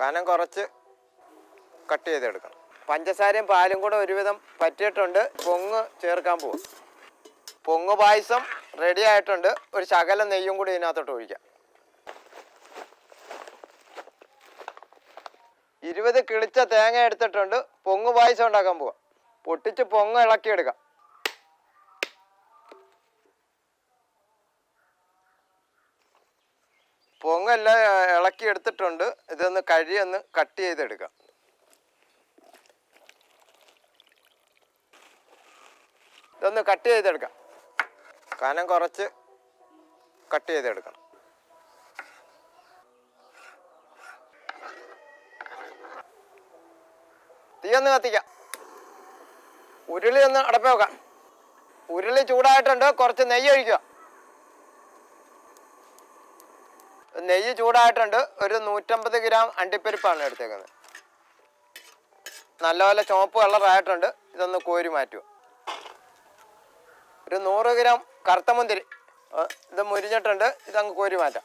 കനം കുറച്ച് കട്ട് ചെയ്തെടുക്കണം. പഞ്ചസാരയും പാലും കൂടെ ഒരുവിധം പറ്റിയിട്ടുണ്ട്. പൊങ്ങ് ചേർക്കാൻ പോകും പൊങ്ങ് പായസം റെഡി ആയിട്ടുണ്ട്. ഒരു ശകലം നെയ്യും കൂടി ഇതിനകത്തോട്ട് ഒഴിക്കാം. ഇരുപത് കിളിച്ച തേങ്ങ എടുത്തിട്ടുണ്ട്. പൊങ്ങ് പായസം ഉണ്ടാക്കാൻ പോവാം. പൊട്ടിച്ച് പൊങ്ങ് ഇളക്കിയെടുക്കാം. ഏർ, ഇളക്കി എടുത്തിട്ടുണ്ട്. ഇതൊന്ന് കഴിയൊന്ന് കട്ട് ചെയ്തെടുക്കാം. ഇതൊന്ന് കട്ട് ചെയ്തെടുക്കാം. കനം കുറച്ച് കട്ട് ചെയ്തെടുക്കണം തീയൊന്ന് കത്തിക്കാം. ഉരുളി ഒന്ന് അടപ്പേ വെക്കാം. ഉരുളി ചൂടായിട്ടുണ്ട്. കുറച്ച് നെയ്യ് ഒഴിക്കുക. നെയ്യ് ചൂടായിട്ടുണ്ട്. ഒരു നൂറ്റമ്പത് ഗ്രാം അണ്ടിപ്പരിപ്പാണ് എടുത്തേക്കുന്നത്. നല്ലപോലെ ചുവപ്പ് കളറായിട്ടുണ്ട്. ഇതൊന്ന് കോരി മാറ്റുക. ഒരു നൂറ് ഗ്രാം കറുത്ത മുന്തിരി ഇത് മുരിഞ്ഞിട്ടുണ്ട്. ഇതങ്ങ് കോരി മാറ്റാം.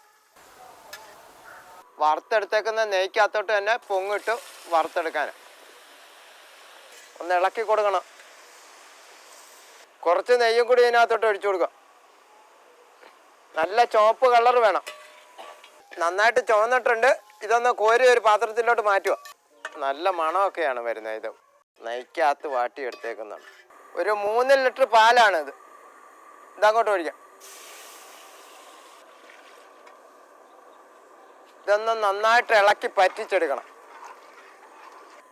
വറുത്തെടുത്തേക്കുന്ന നെയ്ക്കകത്തോട്ട് തന്നെ പൊങ്ങിട്ട് വറുത്തെടുക്കാൻ. ഒന്ന് ഇളക്കി കൊടുക്കണം. കുറച്ച് നെയ്യും കൂടി ഇതിനകത്തോട്ട് ഒഴിച്ചു കൊടുക്കുക. നല്ല ചുവപ്പ് കളർ വേണം. നന്നായിട്ട് ചുവന്നിട്ടുണ്ട്. ഇതൊന്ന് കോരി ഒരു പാത്രത്തിലോട്ട് മാറ്റുക. നല്ല മണമൊക്കെയാണ് വരുന്നത് ഇത്. നൈക്കകത്ത് വാട്ടി എടുത്തേക്കുന്നതാണ് ഒരു മൂന്ന് ലിറ്റർ പാലാണ് ഇത്. ഇതങ്ങോട്ട് ഒഴിക്കാം. ഇതൊന്ന് നന്നായിട്ട് ഇളക്കി പറ്റിച്ചെടുക്കണം.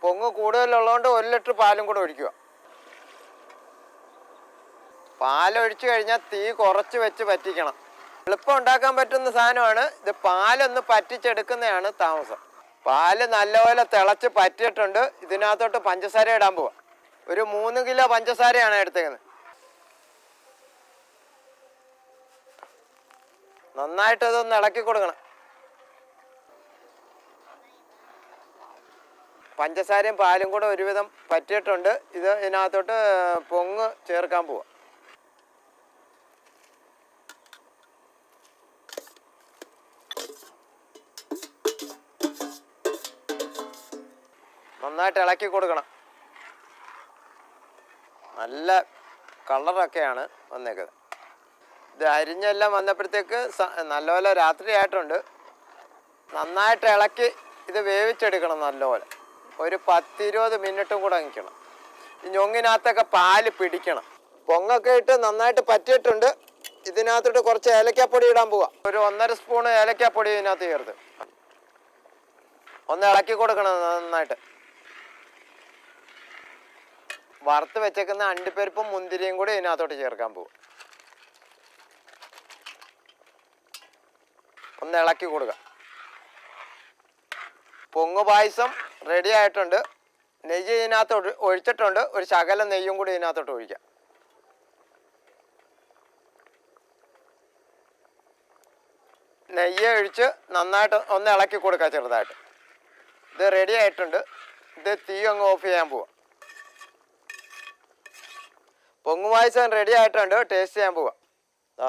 പൊങ്ങ് കൂടുതലുള്ളതുകൊണ്ട് ഒരു ലിറ്റർ പാലും കൂടെ ഒഴിക്കുക. പാലൊഴിച്ചു കഴിഞ്ഞാൽ തീ കുറച്ച് വെച്ച് പറ്റിക്കണം. എളുപ്പം ഉണ്ടാക്കാൻ പറ്റുന്ന സാധനമാണ്. ഇത് പാലൊന്ന് പറ്റിച്ചെടുക്കുന്നതാണ് താമസം. പാൽ നല്ലപോലെ തിളച്ച് പറ്റിയിട്ടുണ്ട്. ഇതിനകത്തോട്ട് പഞ്ചസാര ഇടാൻ പോവാം. ഒരു മൂന്ന് കിലോ പഞ്ചസാരയാണ് എടുത്തേക്കുന്നത്. നന്നായിട്ട് ഇതൊന്ന് ഇളക്കി കൊടുക്കണം. പഞ്ചസാരയും പാലും കൂടെ ഒരുവിധം പറ്റിയിട്ടുണ്ട്. ഇത് ഇതിനകത്തോട്ട് പൊങ്ങ് ചേർക്കാൻ പോവാം. നന്നായിട്ട് ഇളക്കി കൊടുക്കണം. നല്ല കളറൊക്കെയാണ് വന്നേക്കുന്നത് ഇത് അരിഞ്ഞെല്ലാം വന്നപ്പോഴത്തേക്ക് നല്ലപോലെ രാത്രി ആയിട്ടുണ്ട് നന്നായിട്ട് ഇളക്കി ഇത് വേവിച്ചെടുക്കണം നല്ലപോലെ. ഒരു പത്തിരുപത് മിനിറ്റും കൂടെ നിൽക്കണം. ഈ ഞൊങ്ങിനകത്തൊക്കെ പാൽ പിടിക്കണം. പൊങ്ങൊക്കെ ഇട്ട് നന്നായിട്ട് പറ്റിയിട്ടുണ്ട്. ഇതിനകത്തോട്ട് കുറച്ച് ഏലക്കാപ്പൊടി ഇടാൻ പോവാം. ഒരു ഒന്നര സ്പൂൺ ഏലക്കാപ്പൊടി ഇതിനകത്ത് ചേർത്ത്. ഒന്ന് ഇളക്കി കൊടുക്കണം നന്നായിട്ട്. വറുത്ത് വെച്ചേക്കുന്ന അണ്ടിപ്പരിപ്പും മുന്തിരിയും കൂടി ഇതിനകത്തോട്ട് ചേർക്കാൻ പോകും ഒന്ന് ഇളക്കി കൊടുക്കുക. പൊങ്ങ് പായസം റെഡി ആയിട്ടുണ്ട്. നെയ്യ് ഇതിനകത്ത് ഒഴിച്ചിട്ടുണ്ട്. ഒരു ശകലം നെയ്യും കൂടി ഇതിനകത്തോട്ട് ഒഴിക്കാം. നെയ്യ് ഒഴിച്ച് നന്നായിട്ട് ഒന്ന് ഇളക്കി കൊടുക്കുക ചെറുതായിട്ട്. ഇത് റെഡി ആയിട്ടുണ്ട്. ഇത് തീ അങ്ങ് ഓഫ് ചെയ്യാൻ പോവാം. പൊങ്ങ് പായസം റെഡി ആയിട്ടുണ്ട്. ടേസ്റ്റ് ചെയ്യാൻ പോവാം. ആ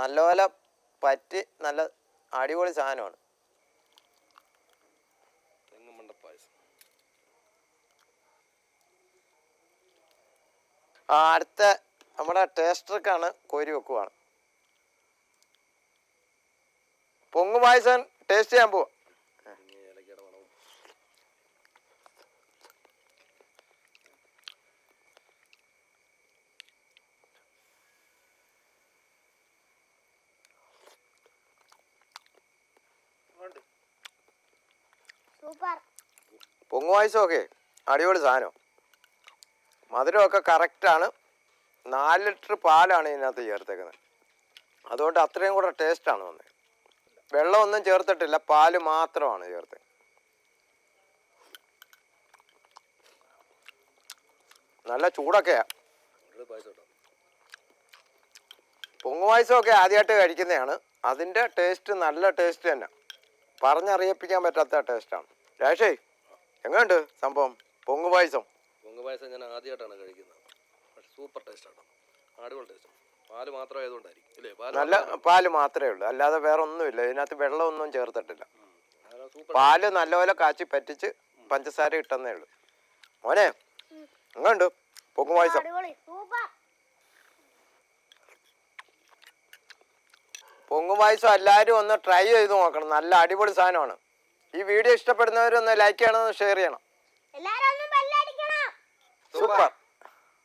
നല്ലപോലെ പറ്റി നല്ല അടിപൊളി സാധനമാണ്. ആ അടുത്ത നമ്മുടെ ടേസ്റ്റർക്കാണ് കോരി വെക്കുവാണ്. പൊങ്ങ് പായസം ടേസ്റ്റ് ചെയ്യാൻ പോവാം. സൂപ്പർ പൊങ്ങ് അടിപൊളി സാധനം. മധുരമൊക്കെ കറക്റ്റാണ്. നാല് ലിറ്റർ പാലാണ് ഇതിനകത്ത് ചേർത്തേക്കുന്നത്. അതുകൊണ്ട് അത്രയും കൂടെ ടേസ്റ്റാണ് വന്നത്. വെള്ളമൊന്നും ചേർത്തിട്ടില്ല. പാൽ മാത്രമാണ് ചേർത്തത് നല്ല ചൂടൊക്കെയാ. പൊങ്ങുവായസമൊക്കെ ആദ്യമായിട്ട് കഴിക്കുന്നതാണ്. അതിന്റെ ടേസ്റ്റ് നല്ല ടേസ്റ്റ് തന്നെ. പറഞ്ഞറിയിപ്പിക്കാൻ പറ്റാത്ത ടേസ്റ്റാണ്. രാഷേ എങ്ങനെയുണ്ട് സംഭവം? പൊങ്ങ് പായസം. പൊങ്ങ് പായസം ഞാൻ ആദ്യമായിട്ടാണ് കഴിക്കുന്നത്. പക്ഷെ സൂപ്പർ ടേസ്റ്റാണ് അടിപൊളി ടേസ്റ്റ് പാൽ മാത്രം ആയതുകൊണ്ടായിരിക്കും ഇല്ലേ? പാൽ നല്ല പാൽ മാത്രമേ ഉള്ളൂ. അല്ലാതെ വേറെ ഒന്നുമില്ല ഇതിനകത്ത് വെള്ളമൊന്നും ചേർത്തിട്ടില്ല. സൂപ്പർ പാൽ നല്ലപോലെ കാച്ചി പറ്റിച്ച് പഞ്ചസാര ഇട്ടെന്നേ ഉള്ളൂ. മോനെ എങ്ങനെയുണ്ട് പൊങ്ങും പായസം. അടിപൊളി സൂപ്പർ പൊങ്ങും പായസം എല്ലാവരും ഒന്ന് ട്രൈ ചെയ്ത് നോക്കണം. നല്ല അടിപൊളി സാധനമാണ്. ഈ വീഡിയോ ഇഷ്ടപ്പെടുന്നവരൊന്ന് ലൈക്ക് ചെയ്യണം ഷെയർ ചെയ്യണം. സൂപ്പർ